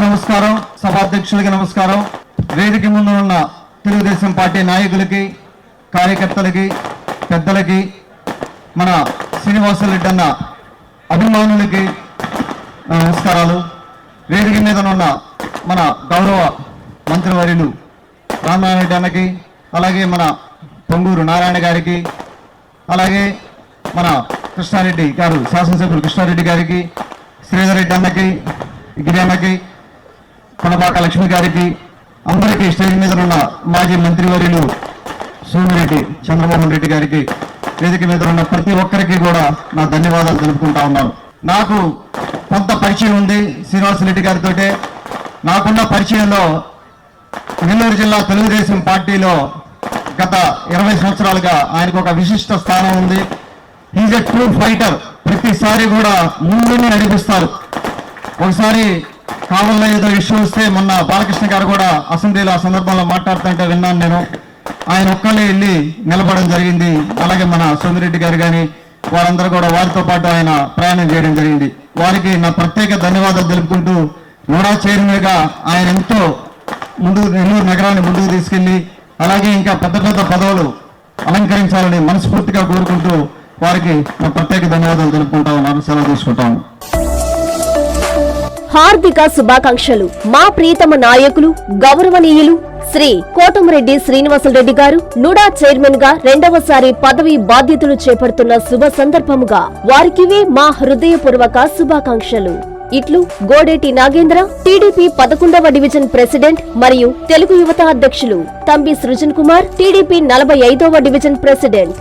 నమస్కారం. సభాధ్యక్షులకి నమస్కారం. వేదిక ముందు ఉన్న తెలుగుదేశం పార్టీ నాయకులకి కార్యకర్తలకి పెద్దలకి మన శ్రీనివాసరెడ్డి అన్న అభిమానులకి నమస్కారాలు. వేదిక మీద ఉన్న మన గౌరవ మంత్రివర్యులు రామనారాయణ రెడ్డి అన్నకి అలాగే మన పొంగూరు నారాయణ గారికి అలాగే మన కృష్ణారెడ్డి గారు శాసనసభ్యులు కృష్ణారెడ్డి గారికి శ్రీధర్ రెడ్డి అన్నకి గిరి అన్నకి కొనపాక లక్ష్మి గారికి అందరికీ స్టేజ్ మీద ఉన్న మాజీ మంత్రివర్యులు సోమిరెడ్డి చంద్రమోహన్ రెడ్డి గారికి వేదిక మీద ఉన్న ప్రతి ఒక్కరికి కూడా నా ధన్యవాదాలు తెలుపుకుంటా ఉన్నాను. నాకు కొంత పరిచయం ఉంది శ్రీనివాసరెడ్డి గారితో నాకున్న పరిచయంలో నెల్లూరు జిల్లా తెలుగుదేశం పార్టీలో గత ఇరవై సంవత్సరాలుగా ఆయనకు ఒక విశిష్ట స్థానం ఉంది. ఈజ్ ఎ ట్రూ ఫైటర్ ప్రతిసారి కూడా ముందుని నడిపిస్తారు. ఒకసారి కాలంలో ఏదో ఇష్యూ వస్తే మొన్న బాలకృష్ణ గారు కూడా అసెంబ్లీలో ఆ సందర్భంలో మాట్లాడుతుంటే విన్నాను నేను. ఆయన ఒక్కళ్ళే వెళ్ళి నిలబడడం జరిగింది. అలాగే మన సోమిరెడ్డి గారు కానీ వారందరూ కూడా వారితో పాటు ఆయన ప్రయాణం చేయడం జరిగింది. వారికి నా ప్రత్యేక ధన్యవాదాలు తెలుపుకుంటూ నోడా చైర్మన్గా ఆయన ఎంతో ముందు నెల్లూరు నగరాన్ని ముందుకు తీసుకెళ్ళి అలాగే ఇంకా పెద్ద పెద్ద పదవులు అలంకరించాలని మనస్ఫూర్తిగా కోరుకుంటూ వారికి నా ప్రత్యేక ధన్యవాదాలు తెలుపుకుంటా ఉన్నాను. సెలవు తీసుకుంటాము హార్దిక శుభాకాంక్షలు. మా ప్రీతమ నాయకులు గౌరవనీయులు శ్రీ కోటమిరెడ్డి శ్రీనివాసరెడ్డి గారు నుడా చైర్మన్గా రెండవసారి పదవి బాధ్యతలు చేపడుతున్న శుభ సందర్భముగా వారికివే మా హృదయపూర్వక శుభాకాంక్షలు. ఇట్లు గోడేటి నాగేంద్ర టీడీపీ పదకొండవ డివిజన్ ప్రెసిడెంట్ మరియు తెలుగు యువత అధ్యక్షులు తంబి సృజన్ కుమార్ టీడీపీ నలభై ఐదవ డివిజన్ ప్రెసిడెంట్